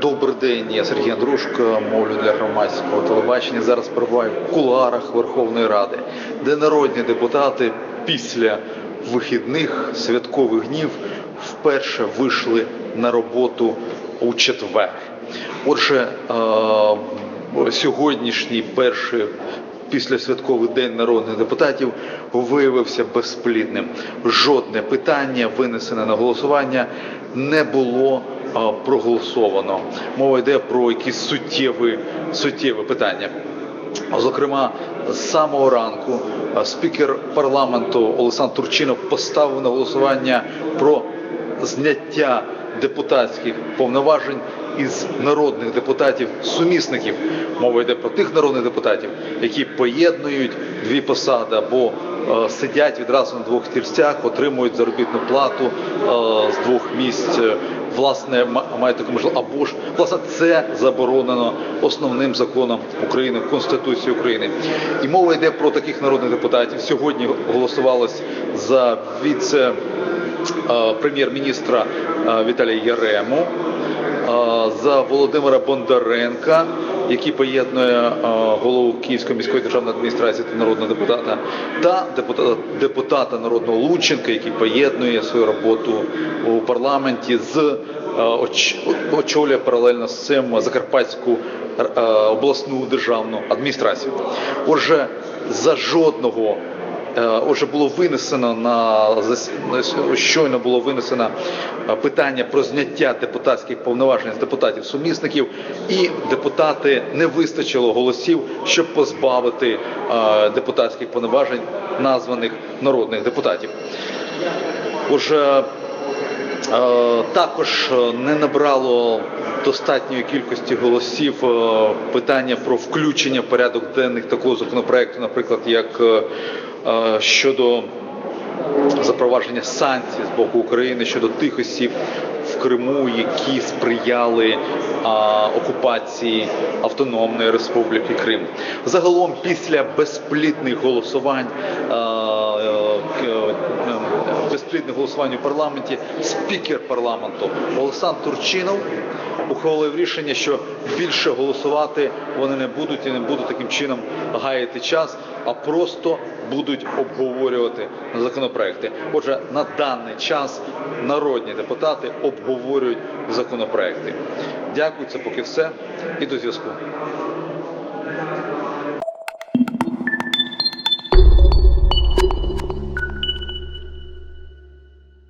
Добрий день, я Сергій Андрушко, мовлю для громадського телебачення. Зараз перебуваю в кулуарах Верховної Ради, де народні депутати після вихідних святкових днів вперше вийшли на роботу у четвер. Отже, е, сьогоднішній перший післясвятковий день народних депутатів виявився безплідним. Жодне питання, винесене на голосування, не було проголосовано. Мова йде про якісь суттєві, суттєві питання. Зокрема, з самого ранку спікер парламенту Олександр Турчинов поставив на голосування про зняття депутатських повноважень із народних депутатів сумісників. Мова йде про тих народних депутатів, які поєднують дві посади або сидять відразу на двох стільцях, отримують заробітну плату е, з двох місць. е, Власне, ма- мають таку можливість, або ж власне це заборонено основним законом України, Конституцією України. І мова йде про таких народних депутатів. Сьогодні голосувалось за віце е, прем'єр-міністра е, Віталія Ярему, е, за Володимира Бондаренка, який поєднує е, голову Київської міської державної адміністрації та народного депутата, та депутата, депутата народного Лученка, який поєднує свою роботу у парламенті з е, очолює паралельно з цим Закарпатську е, обласну державну адміністрацію. Отже, за жодного Отже, було винесено на щойно було винесено е, питання про зняття депутатських повноважень з депутатів сумісників, і депутати не вистачило голосів, щоб позбавити е, депутатських повноважень названих народних депутатів. Отже, Е, Також е, не набрало достатньої кількості голосів е, питання про включення в порядок денних такого законопроекту, наприклад, як е, е, щодо запровадження санкцій з боку України щодо тих осіб в Криму, які сприяли а, окупації Автономної Республіки Крим. Загалом, після безплітних голосувань, а, е, е, безплідних голосувань у парламенті, спікер парламенту Олександр Турчинов ухвалив рішення, що більше голосувати вони не будуть і не будуть таким чином гаяти час, а просто будуть обговорювати законопроекти. Отже, на даний час народні депутати обговорюють законопроекти. Дякую, це поки все і до зв'язку.